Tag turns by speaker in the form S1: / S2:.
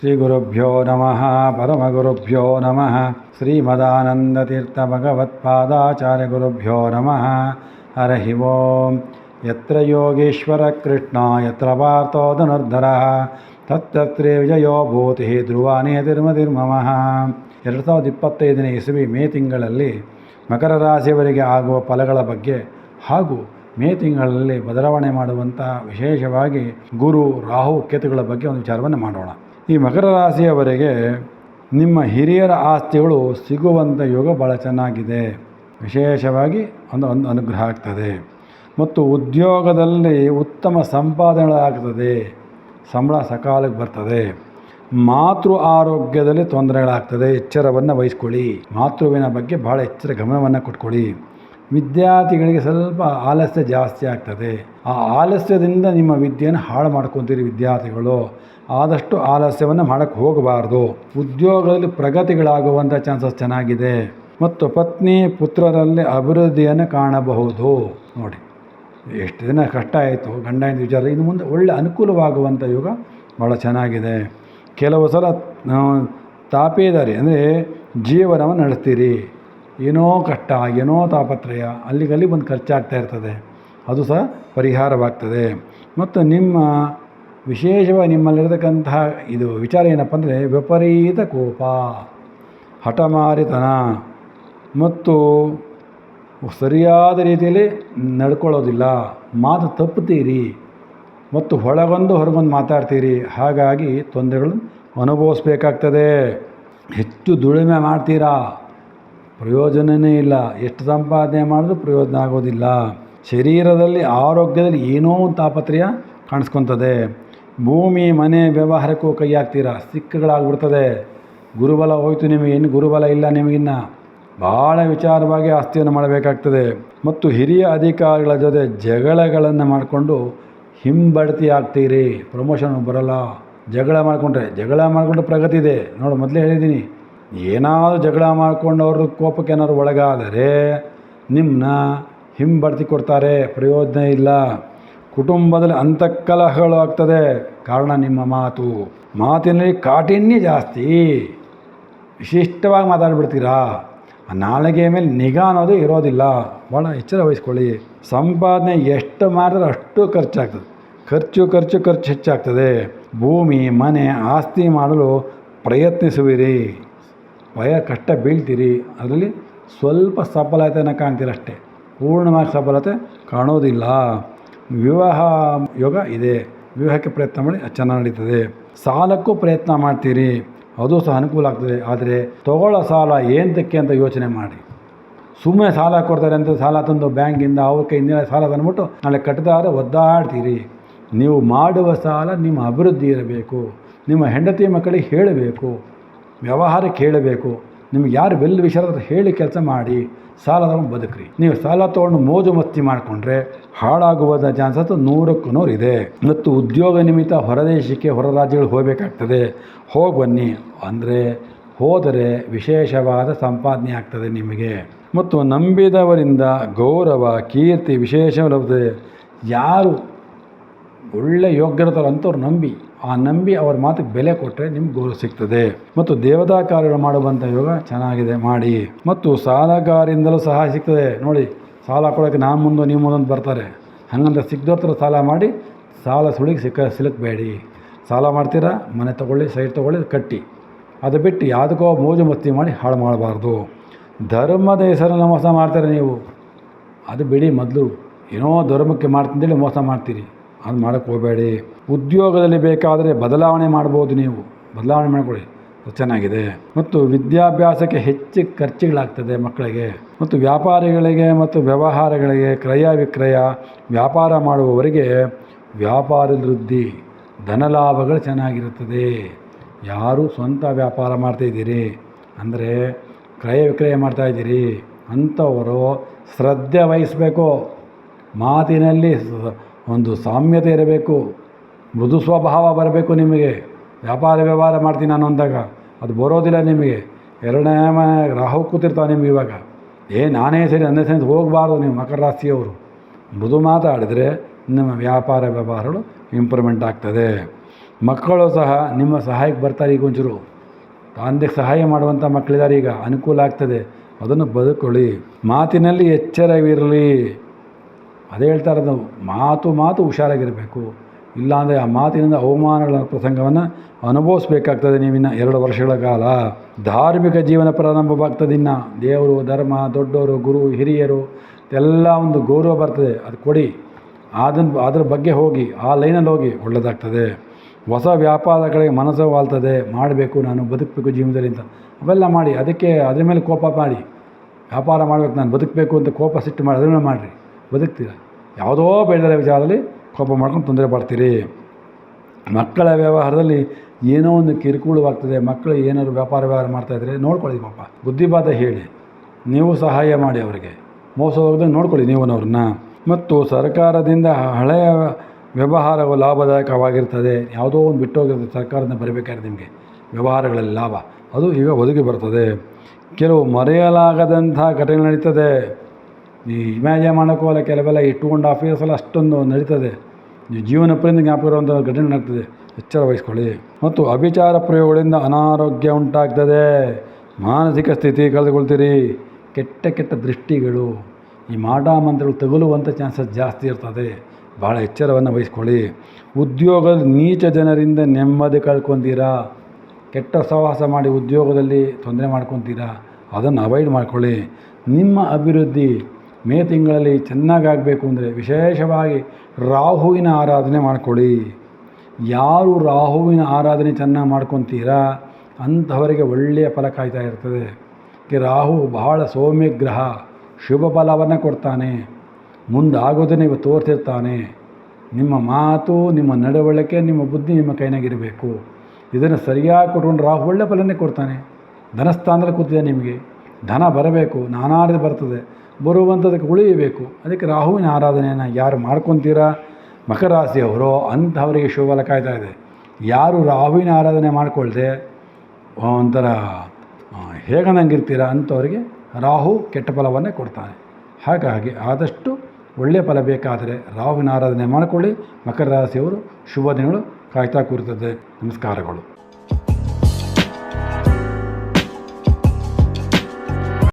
S1: ಶ್ರೀಗುರುಭ್ಯೋ ನಮಃ, ಪರಮಗುರುಭ್ಯೋ ನಮಃ, ಶ್ರೀಮದಾನಂದತೀರ್ಥಭಗವತ್ಪಾದಾಚಾರ್ಯಗುರುಭ್ಯೋ ನಮಃ. ಹರಹಿ ಓಂ. ಯತ್ರ ಯೋಗೀಶ್ವರ ಕೃಷ್ಣ, ಯತ್ರ ಪಾರ್ಥೋ ಧನುರ್ಧರಃ ತತ್ತತ್ರೇ ವಿಜಯೋ ಭೂತಿ ಧ್ರುವಾನೇ ತಿರ್ಮತಿರ್ಮಮಃ. ಎರಡು ಸಾವಿರದ ಇಪ್ಪತ್ತೈದನೇ ಇಸವಿ ಮೇ ತಿಂಗಳಲ್ಲಿ ಮಕರ ರಾಶಿಯವರಿಗೆ ಆಗುವ ಫಲಗಳ ಬಗ್ಗೆ ಹಾಗೂ ಮೇ ತಿಂಗಳಲ್ಲಿ ಬದಲಾವಣೆ ಮಾಡುವಂಥ ವಿಶೇಷವಾಗಿ ಗುರು ರಾಹು ಕೇತುಗಳ ಬಗ್ಗೆ ಒಂದು ವಿಚಾರವನ್ನು ಮಾಡೋಣ. ಈ ಮಕರ ರಾಶಿಯವರಿಗೆ ನಿಮ್ಮ ಹಿರಿಯರ ಆಸ್ತಿಗಳು ಸಿಗುವಂಥ ಯೋಗ ಭಾಳ ಚೆನ್ನಾಗಿದೆ. ವಿಶೇಷವಾಗಿ ಒಂದು ಒಂದು ಅನುಗ್ರಹ ಆಗ್ತದೆ. ಮತ್ತು ಉದ್ಯೋಗದಲ್ಲಿ ಉತ್ತಮ ಸಂಪಾದನೆಗಳಾಗ್ತದೆ. ಸಂಬಳ ಸಕಾಲಕ್ಕೆ ಬರ್ತದೆ. ಮಾತೃ ಆರೋಗ್ಯದಲ್ಲಿ ತೊಂದರೆಗಳಾಗ್ತದೆ. ಎಚ್ಚರವನ್ನು ವಹಿಸ್ಕೊಳ್ಳಿ. ಮಾತೃವಿನ ಬಗ್ಗೆ ಭಾಳ ಎಚ್ಚರ ಗಮನವನ್ನು ಕೊಟ್ಕೊಳ್ಳಿ. ವಿದ್ಯಾರ್ಥಿಗಳಿಗೆ ಸ್ವಲ್ಪ ಆಲಸ್ಯ ಜಾಸ್ತಿ ಆಗ್ತದೆ. ಆ ಆಲಸ್ಯದಿಂದ ನಿಮ್ಮ ವಿದ್ಯೆಯನ್ನು ಹಾಳು ಮಾಡ್ಕೊತೀರಿ ವಿದ್ಯಾರ್ಥಿಗಳು. ಆದಷ್ಟು ಆಲಸ್ಯವನ್ನು ಮಾಡೋಕ್ಕೆ ಹೋಗಬಾರ್ದು. ಉದ್ಯೋಗದಲ್ಲಿ ಪ್ರಗತಿಗಳಾಗುವಂಥ ಚಾನ್ಸಸ್ ಚೆನ್ನಾಗಿದೆ. ಮತ್ತು ಪತ್ನಿ ಪುತ್ರರಲ್ಲಿ ಅಭಿವೃದ್ಧಿಯನ್ನು ಕಾಣಬಹುದು. ನೋಡಿ, ಎಷ್ಟು ದಿನ ಕಷ್ಟ ಆಯಿತು, ಗಂಡ ಹೆಂಡತಿ ವಿಚಾರ. ಇನ್ನು ಮುಂದೆ ಒಳ್ಳೆ ಅನುಕೂಲವಾಗುವಂಥ ಯುಗ ಭಾಳ ಚೆನ್ನಾಗಿದೆ. ಕೆಲವು ಸಲ ತಾಪೇದಾರಿ ಅಂದರೆ ಜೀವನವನ್ನು ನಡೆಸ್ತೀರಿ. ಏನೋ ಕಷ್ಟ, ಏನೋ ತಾಪತ್ರಯ, ಅಲ್ಲಿಗಲ್ಲಿ ಒಂದು ಖರ್ಚಾಗ್ತಾ ಇರ್ತದೆ. ಅದು ಸಹ ಪರಿಹಾರವಾಗ್ತದೆ. ಮತ್ತು ನಿಮ್ಮ ವಿಶೇಷವಾಗಿ ನಿಮ್ಮಲ್ಲಿರತಕ್ಕಂತಹ ಇದು ವಿಚಾರ ಏನಪ್ಪ ಅಂದರೆ ವಿಪರೀತ ಕೋಪ, ಹಠಮಾರಿತನ ಮತ್ತು ಸರಿಯಾದ ರೀತಿಯಲ್ಲಿ ನಡ್ಕೊಳ್ಳೋದಿಲ್ಲ. ಮಾತು ತಪ್ಪುತ್ತೀರಿ ಮತ್ತು ಒಳಗೊಂದು ಹೊರಗೊಂದು ಮಾತಾಡ್ತೀರಿ. ಹಾಗಾಗಿ ತೊಂದರೆಗಳು ಅನುಭವಿಸ್ಬೇಕಾಗ್ತದೆ. ಹೆಚ್ಚು ದುಡಿಮೆ ಮಾಡ್ತೀರಾ? ಪ್ರಯೋಜನವೇ ಇಲ್ಲ. ಎಷ್ಟು ಸಂಪಾದನೆ ಮಾಡಿದ್ರೂ ಪ್ರಯೋಜನ ಆಗೋದಿಲ್ಲ. ಶರೀರದಲ್ಲಿ, ಆರೋಗ್ಯದಲ್ಲಿ ಏನೋ ತಾಪತ್ರಯ ಕಾಣಿಸ್ಕೊತದೆ ಭೂಮಿ, ಮನೆ, ವ್ಯವಹಾರಕ್ಕೂ ಕೈ ಹಾಕ್ತೀರಾ ಸಿಕ್ಕಗಳಾಗ್ಬಿಡ್ತದೆ. ಗುರುಬಲ ಹೋಯ್ತು ನಿಮಗೆ, ಇನ್ನು ಗುರುಬಲ ಇಲ್ಲ ನಿಮಗಿನ್ನ. ಭಾಳ ವಿಚಾರವಾಗಿ ಆಸ್ತಿಯನ್ನು ಮಾಡಬೇಕಾಗ್ತದೆ. ಮತ್ತು ಹಿರಿಯ ಅಧಿಕಾರಿಗಳ ಜೊತೆ ಜಗಳಗಳನ್ನು ಮಾಡಿಕೊಂಡು ಹಿಂಬಡ್ತಿ ಆಗ್ತೀರಿ ಪ್ರಮೋಷನ್ ಬರಲ್ಲ. ಜಗಳ ಮಾಡಿಕೊಂಡ್ರೆ ಜಗಳ ಮಾಡಿಕೊಂಡ್ರೆ ಪ್ರಗತಿ ಇದೆ. ನೋಡು, ಮೊದಲೇ ಹೇಳಿದ್ದೀನಿ. ಏನಾದರೂ ಜಗಳ ಮಾಡ್ಕೊಂಡು ಅವ್ರ ಕೋಪಕ್ಕೆ ಏನಾದ್ರು ಒಳಗಾದರೆ ನಿಮ್ಮನ್ನ ಹಿಂಬಡ್ತಿ ಕೊಡ್ತಾರೆ. ಪ್ರಯೋಜನ ಇಲ್ಲ. ಕುಟುಂಬದಲ್ಲಿ ಅಂತಃಕಲಹಗಳು ಆಗ್ತದೆ. ಕಾರಣ ನಿಮ್ಮ ಮಾತು. ಮಾತಿನಲ್ಲಿ ಕಾಠಿಣ್ಯ ಜಾಸ್ತಿ. ವಿಶಿಷ್ಟವಾಗಿ ಮಾತಾಡ್ಬಿಡ್ತೀರಾ? ಆ ನಾಲಿಗೆಯ ಮೇಲೆ ನಿಗಾ ಅನ್ನೋದು ಇರೋದಿಲ್ಲ. ಭಾಳ ಎಚ್ಚರ ವಹಿಸ್ಕೊಳ್ಳಿ. ಸಂಪಾದನೆ ಎಷ್ಟು ಮಾಡಿದ್ರೆ ಅಷ್ಟು ಖರ್ಚಾಗ್ತದೆ. ಖರ್ಚು ಖರ್ಚು ಖರ್ಚು ಹೆಚ್ಚಾಗ್ತದೆ. ಭೂಮಿ, ಮನೆ, ಆಸ್ತಿ ಮಾಡಲು ಪ್ರಯತ್ನಿಸುವಿರಿ. ಭಯ ಕಷ್ಟ ಬೀಳ್ತೀರಿ. ಅದರಲ್ಲಿ ಸ್ವಲ್ಪ ಸಫಲತೆಯನ್ನು ಕಾಣ್ತೀರಷ್ಟೇ. ಪೂರ್ಣವಾಗಿ ಸಫಲತೆ ಕಾಣೋದಿಲ್ಲ. ವಿವಾಹ ಯೋಗ ಇದೆ. ವಿವಾಹಕ್ಕೆ ಪ್ರಯತ್ನ ಮಾಡಿ ಚೆನ್ನಾಗಿ ನಡೀತದೆ. ಸಾಲಕ್ಕೂ ಪ್ರಯತ್ನ ಮಾಡ್ತೀರಿ. ಅದು ಸಹ ಅನುಕೂಲ ಆಗ್ತದೆ. ಆದರೆ ತಗೊಳ್ಳೋ ಸಾಲ ಏನಕ್ಕೆ ಅಂತ ಯೋಚನೆ ಮಾಡಿ. ಸುಮ್ಮನೆ ಸಾಲ ಕೊಡ್ತಾರೆ ಅಂತ ಸಾಲ ತಂದು ಬ್ಯಾಂಕಿಂದ ಅವಕ್ಕೆ ಹಿಂದಿನ ಸಾಲ ತಂದ್ಬಿಟ್ಟು ನಾಳೆ ಕಟ್ಟದಾದ್ರೆ ಒದ್ದಾಡ್ತೀರಿ. ನೀವು ಮಾಡುವ ಸಾಲ ನಿಮ್ಮ ಅಭಿವೃದ್ಧಿ ಇರಬೇಕು. ನಿಮ್ಮ ಹೆಂಡತಿ ಮಕ್ಕಳಿಗೆ ಹೇಳಬೇಕು. ವ್ಯವಹಾರಕ್ಕೆ ಹೇಳಬೇಕು. ನಿಮ್ಗೆ ಯಾರು ಬೆಲ್ಲ ವಿಷಯ ಹೇಳಿ ಕೆಲಸ ಮಾಡಿ, ಸಾಲ ತಗೊಂಡು ಬದುಕ್ರಿ. ನೀವು ಸಾಲ ತಗೊಂಡು ಮೋಜು ಮಸ್ತಿ ಮಾಡಿಕೊಂಡ್ರೆ ಹಾಳಾಗುವುದ ಚಾನ್ಸಸ್ ನೂರಕ್ಕೂ ನೂರು ಇದೆ. ಮತ್ತು ಉದ್ಯೋಗ ನಿಮಿತ್ತ ಹೊರದೇಶಕ್ಕೆ ಹೊರ ರಾಜ್ಯಗಳಿಗೆ ಹೋಗಬೇಕಾಗ್ತದೆ. ಹೋಗಿ ಬನ್ನಿ. ಅಂದರೆ ಹೋದರೆ ವಿಶೇಷವಾದ ಸಂಪಾದನೆ ಆಗ್ತದೆ ನಿಮಗೆ. ಮತ್ತು ನಂಬಿದವರಿಂದ ಗೌರವ, ಕೀರ್ತಿ, ವಿಶೇಷ ಲಭ್ಯತೆ. ಯಾರು ಒಳ್ಳೆ ಯೋಗ್ಯರತರ ಅಂತವ್ರು ನಂಬಿ. ಆ ನಂಬಿ ಅವ್ರ ಮಾತಿಗೆ ಬೆಲೆ ಕೊಟ್ಟರೆ ನಿಮ್ಗೆ ಗೌರವ ಸಿಗ್ತದೆ. ಮತ್ತು ದೇವತಾ ಕಾರ್ಯಗಳು ಮಾಡುವಂಥ ಯೋಗ ಚೆನ್ನಾಗಿದೆ, ಮಾಡಿ. ಮತ್ತು ಸಾಲಗಾರಿಂದಲೂ ಸಹಾಯ ಸಿಗ್ತದೆ. ನೋಡಿ, ಸಾಲ ಕೊಡೋಕೆ ನಾನು ಮುಂದೆ, ನೀವು ಮುಂದೊಂದು ಬರ್ತಾರೆ. ಹಂಗಂತ ಸಿಗ್ದೋರ್ತರ ಸಾಲ ಮಾಡಿ, ಸಾಲ ಸುಳಿಗೆ ಸಿಕ್ಕ, ಸಿಲುಕಬೇಡಿ. ಸಾಲ ಮಾಡ್ತೀರಾ? ಮನೆ ತೊಗೊಳ್ಳಿ, ಸೈಟ್ ತೊಗೊಳ್ಳಿ ಕಟ್ಟಿ. ಅದು ಬಿಟ್ಟು ಯಾವುದಕ್ಕೋ ಮೋಜು ಮಸ್ತಿ ಮಾಡಿ ಹಾಳು ಮಾಡಬಾರ್ದು. ಧರ್ಮದ ಹೆಸರನ್ನು ಮೋಸ ಮಾಡ್ತಾರೆ ನೀವು. ಅದು ಬಿಡಿ ಮೊದಲು. ಏನೋ ಧರ್ಮಕ್ಕೆ ಮಾಡ್ತಿದ್ದೇಳಿ ಮೋಸ ಮಾಡ್ತೀರಿ. ಅದು ಮಾಡೋಕ್ಕೆ ಹೋಗಬೇಡಿ. ಉದ್ಯೋಗದಲ್ಲಿ ಬೇಕಾದರೆ ಬದಲಾವಣೆ ಮಾಡ್ಬೋದು ನೀವು. ಬದಲಾವಣೆ ಮಾಡಿಕೊಡಿ ಅದು ಚೆನ್ನಾಗಿದೆ. ಮತ್ತು ವಿದ್ಯಾಭ್ಯಾಸಕ್ಕೆ ಹೆಚ್ಚು ಖರ್ಚುಗಳಾಗ್ತದೆ ಮಕ್ಕಳಿಗೆ. ಮತ್ತು ವ್ಯಾಪಾರಿಗಳಿಗೆ ಮತ್ತು ವ್ಯವಹಾರಗಳಿಗೆ ಕ್ರಯ ವಿಕ್ರಯ, ವ್ಯಾಪಾರ ಮಾಡುವವರಿಗೆ ವ್ಯಾಪಾರದ ವೃದ್ಧಿ ಧನಲಾಭಗಳು ಚೆನ್ನಾಗಿರುತ್ತದೆ. ಯಾರು ಸ್ವಂತ ವ್ಯಾಪಾರ ಮಾಡ್ತಾಯಿದ್ದೀರಿ ಅಂದರೆ ಕ್ರಯ ವಿಕ್ರಯ ಮಾಡ್ತಾಯಿದ್ದೀರಿ ಅಂಥವರು ಶ್ರದ್ಧೆ ವಹಿಸಬೇಕು. ಮಾತಿನಲ್ಲಿ ಒಂದು ಸಾಮ್ಯತೆ ಇರಬೇಕು, ಮೃದು ಸ್ವಭಾವ ಬರಬೇಕು ನಿಮಗೆ. ವ್ಯಾಪಾರ ವ್ಯವಹಾರ ಮಾಡ್ತೀನಿ ನಾನು ಅಂದಾಗ ಅದು ಬರೋದಿಲ್ಲ ನಿಮಗೆ. ಎರಡನೇ ರಾಹು ಕೂತಿರ್ತಾವೆ ನಿಮ್ಗೆ ಇವಾಗ. ಏ, ನಾನೇ ಸರಿ ನನ್ನೇ ಸರಿ ಹೋಗಬಾರ್ದು ನೀವು ಮಕರ ರಾಶಿಯವರು. ಮೃದು ಮಾತಾಡಿದರೆ ನಿಮ್ಮ ವ್ಯಾಪಾರ ವ್ಯವಹಾರಗಳು ಇಂಪ್ರೂವ್ಮೆಂಟ್ ಆಗ್ತದೆ. ಮಕ್ಕಳು ಸಹ ನಿಮ್ಮ ಸಹಾಯಕ್ಕೆ ಬರ್ತಾರೆ ಈಗ ಒಂಚೂರು. ತಂದೆಗೆ ಸಹಾಯ ಮಾಡುವಂಥ ಮಕ್ಕಳಿದ್ದಾರೆ ಈಗ, ಅನುಕೂಲ ಆಗ್ತದೆ. ಅದನ್ನು ಬದುಕೊಳ್ಳಿ. ಮಾತಿನಲ್ಲಿ ಎಚ್ಚರವಿರಲಿ. ಅದೇ ಹೇಳ್ತಾ ಇರೋದು, ಮಾತು ಮಾತು ಹುಷಾರಾಗಿರಬೇಕು. ಇಲ್ಲಾಂದರೆ ಆ ಮಾತಿನಿಂದ ಅವಮಾನಗಳ ಪ್ರಸಂಗವನ್ನು ಅನುಭವಿಸ್ಬೇಕಾಗ್ತದೆ ನೀವಿನ್ನು ಎರಡು ವರ್ಷಗಳ ಕಾಲ. ಧಾರ್ಮಿಕ ಜೀವನ ಪ್ರಾರಂಭವಾಗ್ತದೆ ಇನ್ನು. ದೇವರು, ಧರ್ಮ ದೊಡ್ಡವರು ಗುರು, ಹಿರಿಯರು ಎಲ್ಲ ಒಂದು ಗೌರವ ಬರ್ತದೆ. ಅದು ಕೊಡಿ. ಅದನ್ನು ಅದ್ರ ಬಗ್ಗೆ ಹೋಗಿ, ಆ ಲೈನಲ್ಲಿ ಹೋಗಿ ಒಳ್ಳೆಯದಾಗ್ತದೆ ಹೊಸ ವ್ಯಾಪಾರಗಳಿಗೆ ಕಡೆಗೆ ಮನಸ್ಸು ವಾಲ್ತದೆ. ಮಾಡಬೇಕು, ನಾನು ಬದುಕಬೇಕು ಜೀವನದಲ್ಲಿ ಅಂತ. ಅವೆಲ್ಲ ಮಾಡಿ, ಅದಕ್ಕೆ ಅದ್ರ ಮೇಲೆ ಕೋಪ ಮಾಡಿ. ವ್ಯಾಪಾರ ಮಾಡಬೇಕು, ನಾನು ಬದುಕಬೇಕು ಅಂತ ಕೋಪ ಸಿಟ್ಟು ಮಾಡಿ ಅದನ್ನು ಮಾಡಿರಿ. ಬದುಕ್ತೀರ? ಯಾವುದೋ ಬೇಡದ ವಿಚಾರದಲ್ಲಿ ಕೋಪ ಮಾಡ್ಕೊಂಡು ತೊಂದರೆ ಪಡ್ತೀರಿ. ಮಕ್ಕಳ ವ್ಯವಹಾರದಲ್ಲಿ ಏನೋ ಒಂದು ಕಿರುಕುಳವಾಗ್ತದೆ, ಮಕ್ಕಳು ಏನಾದ್ರು ವ್ಯಾಪಾರ ವ್ಯವಹಾರ ಮಾಡ್ತಾಯಿದ್ರೆ ನೋಡ್ಕೊಳ್ಳಿ ಪಾಪ. ಬುದ್ಧಿವಾದ ಹೇಳಿ. ನೀವು ಸಹಾಯ ಮಾಡಿ ಅವರಿಗೆ. ಮೋಸ ಹೋಗ್ದಂಗೆ ನೋಡ್ಕೊಳ್ಳಿ ನೀವು ಅವ್ರನ್ನ ಮತ್ತು ಸರ್ಕಾರದಿಂದ ಹಳೆಯ ವ್ಯವಹಾರವು ಲಾಭದಾಯಕವಾಗಿರ್ತದೆ. ಯಾವುದೋ ಒಂದು ಬಿಟ್ಟೋಗಿರ್ತದೆ, ಸರ್ಕಾರದಿಂದ ಬರಬೇಕಾದ್ರೆ ನಿಮಗೆ. ವ್ಯವಹಾರಗಳಲ್ಲಿ ಲಾಭ. ಅದು ಈಗ ಒದಗಿ ಬರ್ತದೆ. ಕೆಲವು ಮರೆಯಲಾಗದಂಥ ಘಟನೆ ನಡೀತದೆ. ಈ ಇಮ್ಯಾಜಿನ್ ಮಾಡೋಕ್ಕೋಲ್ಲ ಕೆಲವೆಲ್ಲ ಈ ಟೂ ಆ್ಯಂಡ್ ಹಾಫ್ ಇಯರ್ಸಲ್ಲಿ ಅಷ್ಟೊಂದು ನಡೀತದೆ. ನೀವು ಜೀವನ ಜ್ಞಾಪಕ ಇರುವಂಥ ಎಚ್ಚರ ವಹಿಸ್ಕೊಳ್ಳಿ. ಮತ್ತು ಅಭಿಚಾರ ಪ್ರಯೋಗಗಳಿಂದ ಅನಾರೋಗ್ಯ ಉಂಟಾಗ್ತದೆ. ಮಾನಸಿಕ ಸ್ಥಿತಿ ಕಳೆದುಕೊಳ್ತೀರಿ. ಕೆಟ್ಟ ಕೆಟ್ಟ ದೃಷ್ಟಿಗಳು, ಈ ಮಾಟ ಮಂತ್ರಗಳು ತಗುಲುವಂಥ ಚಾನ್ಸಸ್ ಜಾಸ್ತಿ ಇರ್ತದೆ. ಭಾಳ ಎಚ್ಚರವನ್ನು ವಹಿಸ್ಕೊಳ್ಳಿ. ಉದ್ಯೋಗದ ನೀಚ ಜನರಿಂದ ನೆಮ್ಮದಿ ಕಳ್ಕೊತೀರಾ? ಕೆಟ್ಟ ಸಹವಾಸ ಮಾಡಿ ಉದ್ಯೋಗದಲ್ಲಿ ತೊಂದರೆ ಮಾಡ್ಕೊತೀರಾ? ಅದನ್ನು ಅವಾಯ್ಡ್ ಮಾಡ್ಕೊಳ್ಳಿ. ನಿಮ್ಮ ಅಭಿವೃದ್ಧಿ ಮೇ ತಿಂಗಳಲ್ಲಿ ಚೆನ್ನಾಗಾಗಬೇಕು ಅಂದರೆ ವಿಶೇಷವಾಗಿ ರಾಹುವಿನ ಆರಾಧನೆ ಮಾಡ್ಕೊಳ್ಳಿ. ಯಾರು ರಾಹುವಿನ ಆರಾಧನೆ ಚೆನ್ನಾಗಿ ಮಾಡ್ಕೊತೀರಾ? ಅಂಥವರಿಗೆ ಒಳ್ಳೆಯ ಫಲ ಕಾಯ್ತಾ ಇರ್ತದೆ. ಈ ರಾಹು ಬಹಳ ಸೌಮ್ಯ ಗ್ರಹ, ಶುಭ ಫಲವನ್ನು ಕೊಡ್ತಾನೆ. ಮುಂದಾಗೋದನ್ನು ಇವ ತೋರ್ತಿರ್ತಾನೆ. ನಿಮ್ಮ ಮಾತು, ನಿಮ್ಮ ನಡವಳಿಕೆ, ನಿಮ್ಮ ಬುದ್ಧಿ ನಿಮ್ಮ ಕೈನಾಗಿರಬೇಕು. ಇದನ್ನು ಸರಿಯಾಗಿ ಕೊಟ್ಕೊಂಡು ರಾಹು ಒಳ್ಳೆ ಫಲನೇ ಕೊಡ್ತಾನೆ. ಧನಸ್ಥಾನದಲ್ಲಿ ಕೂತಿದೆ ನಿಮಗೆ. ಧನ ಬರಬೇಕು, ನಾನಾರದ ಬರ್ತದೆ, ಬರುವಂಥದಕ್ಕೆ ಉಳಿಯಬೇಕು. ಅದಕ್ಕೆ ರಾಹುವಿನ ಆರಾಧನೆಯನ್ನು ಯಾರು ಮಾಡ್ಕೊತೀರಾ? ಮಕರ ರಾಶಿಯವರು ಅಂಥವರಿಗೆ ಶುಭಲ ಕಾಯ್ತಾ ಇದೆ. ಯಾರು ರಾಹುವಿನ ಆರಾಧನೆ ಮಾಡಿಕೊಳ್ಳದೆ ಒಂಥರ ಹೇಗನಂಗಿರ್ತೀರ ಅಂಥವರಿಗೆ ರಾಹು ಕೆಟ್ಟ ಫಲವನ್ನೇ ಕೊಡ್ತಾನೆ. ಹಾಗಾಗಿ ಆದಷ್ಟು ಒಳ್ಳೆಯ ಫಲ ಬೇಕಾದರೆ ರಾಹುವಿನ ಆರಾಧನೆ ಮಾಡಿಕೊಳ್ಳಿ. ಮಕರ ರಾಶಿಯವರು ಶುಭ ದಿನಗಳು ಕಾಯ್ತಾ ಕೂರ್ತದೆ. ನಮಸ್ಕಾರಗಳು.